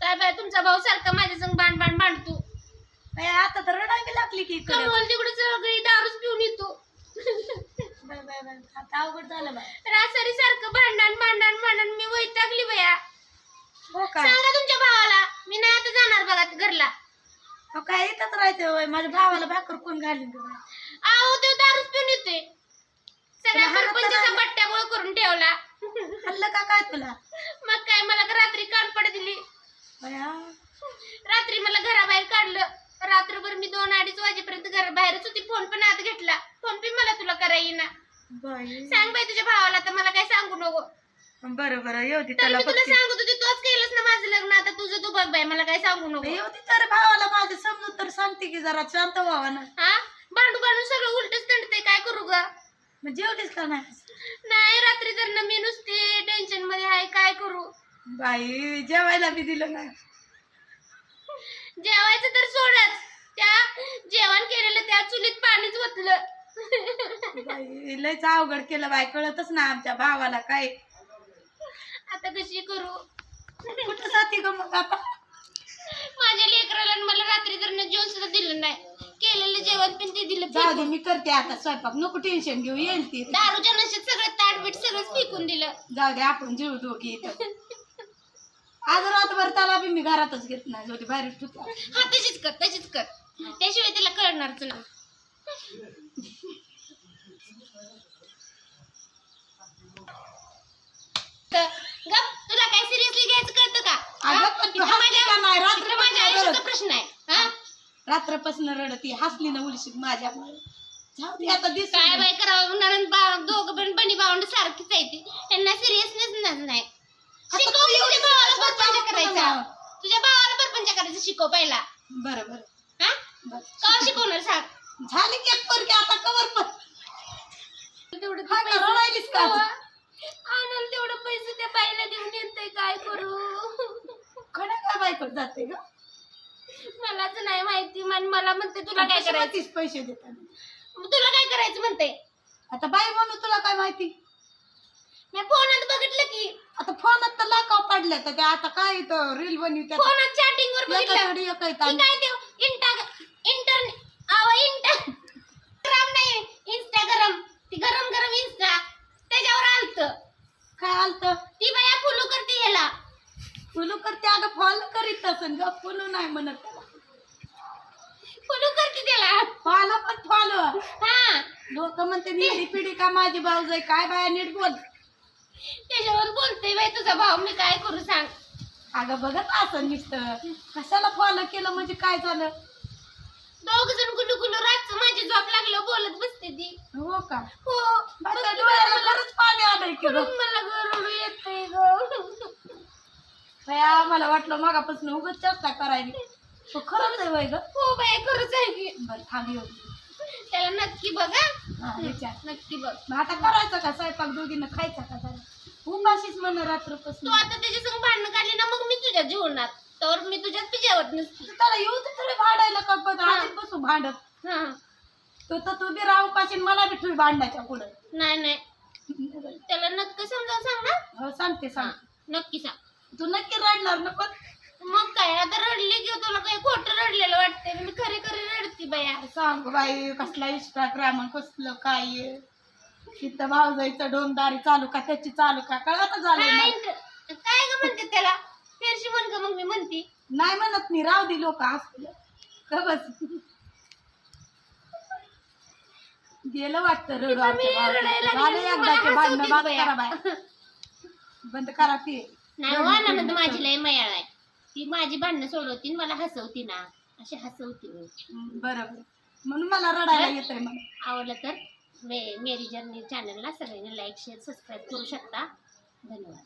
काय बाय तुमचा भाऊ सारखा माझ्या संग बाण बाण बांधतो. बाई, आता तर रडायला लागली की इकडे. कमवल तिकडे सगळी दारूच पिऊन येतो. बाय आता अवघड झालं बाय रासारी सारखं भांडण भांडण भांडण मी वैतागली बया. हो काय सांगा तुमच्या भावाला मी नाही आता जाणार बघा घरला. हो काय इथंच राहायचं होय? माझ्या भावाला भाकर कोण घालीन गं बाई? आहो तो दारूच पिऊन येतोय. सगळ्या सरपंचाचा. पट्ट्या गोळ करून ठेवला. खाल्लं का काय तुला? मग काय मला का रात्री कानपड दिली. रात्री मला घराबाहेर काढलं. रात्रभर मी दोन अडीच वाजेपर्यंत घराबाहेरच होती. फोन पण आत घेतला. फोन पण मला तुला करा येईना. सांग बाई तुझ्या भावाला तर मला काय सांगू नको. बरं बरं येऊ दे तर त्याला मी तुला बघते सांगत होती तोच केलंस ना माझं लग्न. आता तुझं तू बघ बाई मला काय सांगू नको. येऊ दे तर भावाला माझं समजून तर सांगते की जरा शांत व्हावा ना. हा? भांडू भांडून सगळं उलटच तंडते काय करू ग? मग जेवलीस का नाही? नाही रात्री तर ना मी नुसती टेन्शनमध्ये आहे. काय करू? बाई जेवायला बी दिलं नाही. जेवायचं तर सोडच. त्या जेवण केलेलं त्या चुलीत पाणीच ओतलं. बाई लयच अवघड केलं बाई कळतच ना आमच्या भावाला काय. आता कशी करू? कुठं जाते ग मग आता? माझ्या लेकराला मला रात्री तर जेवण सुद्धा दिलं नाही. केलेलं जेवण पण ते दिलं जाऊ दे फेकून. मी करते आता स्वयंपाक. नको टेन्शन घेऊ येईल ती. दारूच्या नशेत सगळं ताटबीट सगळंच फेकून दिलं. जाऊ दे आपण जीव दोघी इथं. आज रातभर त्याला बी मी घरातच घेत नाही दे बाहेर ठुकला हा तशीच कर तशीच कर त्याशिवाय त्याला कळणारच ना गप तुला काय सिरियसली घ्यायचं कळतं का अगं? पण तू इथं हसली माझ्या- का नाही? रात्री इथं माझ्या पण आयुष्याचा रडत. प्रश्न आहे हा? रात्रपासून रडती हसली ना उलशी माझ्यामुळे जाऊ दे आता दिस काय बाय करावं भाव दोघं पण बनी भावंड सारखीच आहे ती त्यांना सिरियसनेस नाही शिकव तू की एवढी तुझ्या भावाला स्वतः परपंच बघतो करायचा ना. तुझ्या भावाला परपंच करायचं शिकव पहिला. बरं बरं. हा? बरं. का शिकवणार सांग? झाली की एक पोरगी आता कवर पण. तेवढं हा का, रडायलीस का? आणाल तेवढं पैसे त्या बाईला देऊन येतंय काय करू? खरं काय बायको जाते ग? मलाच नाही माहिती मन मला म्हणते तुला काय करायचं? पैसे देताना? तुला काय करायचं म्हणते? आता बाई म्हणून तुला काय माहिती? मी फोनात बघितलं की. आता फोनात तर लाकाव पडल्या तर त्या आता काय रील बनवत्या फोनात चॅटिंग एका बघितलं थोडी एका ती इथं काय ते इंटा इंटर आवा इंस्टाग्राम नाही इंस्टाग्राम ती गरम गरम इंस्टा त्याच्यावर आलत. काय आलत? ती बाया फुलू करते फुलू करते? अगं फॉलो करीत असन ग. फुलू नाही म्हणत त्याला. फुलू करते त्याला. फॉलो पण फॉलो हा. लोक म्हणते निडी पिढी का माझी भाऊज आहे? काय बाया नीट बोल. त्याच्यावर बोलते बाई तुझा भाऊ. मी काय करू सांग? अगं बघत असं नुसतं. कशाला फॉलो केलं म्हणजे काय झालं? दोघ जण गुलू गुलू रातचं माझी झोप लागलं बोलत बसते ती. हो का? हो. माझ्या डोळ्याला खरंच पाणी आलंय की गं. म्हणून मला गरडू येते ग. बया, मला वाटलं मगापासून उगाच चर्चा करायली तो खरंच आहे वय ग. हो बाई खरंच आहे की. बरं थांब येऊ. त्याला नक्की बघा. हा, विचार. नक्की बघ. मग आता करायचं का? स्वयंपाक दोघीनं खायचा का जरा? उपाशीच म्हण तू रात्रपासून आता त्याच्या संग भांडणं काढली ना मग मी तुझ्या जेवणात तर मी तुझ्यात बी जेवत नसते त्याला येऊ दे तरी भांडायला का पण आधीच बसू भांडत. हा. तो तर तू बी राहू पाशील मला बी ठेवी भांडण्याच्या पुढं. नाही नाही. त्याला नक्की समजावून सांग ना. हो सांगते सांग नक्की सांग. तू नक्की रडणार ना पण. मग काय आता रडले की तुला काही खोटं रडलेलं वाटतंय मी खरे खरे रडती बाया सांग बाई कसला इंस्टाग्राम कसलं काय आहे. तिथं भावजाईचं डोमदारी चालू का त्याची चालू का? कळत झालंय काय ग म्हणते त्याला? फेरशी म्हण ग मग मी म्हणती. नाही म्हणत मी राव दे लोक असलं का बस? गेलं वाटतं रडू आमच्या भावाचं. झालं एकदाचे भांडणं बंद. करा बाय. बंद करा ते. नाही हो ना म्हणते माझी लय मयाळ आहे. ती माझी भांडणं सोडवती आणि मला हसवती ना. अशी हसवती मी. बरोबर. म्हणून मला रडायला येतंय मला आवडलं तर? मे मेरी जर्नी चॅनलला सगळ्यांनी लाईक शेअर सबस्क्राईब करू शकता. धन्यवाद.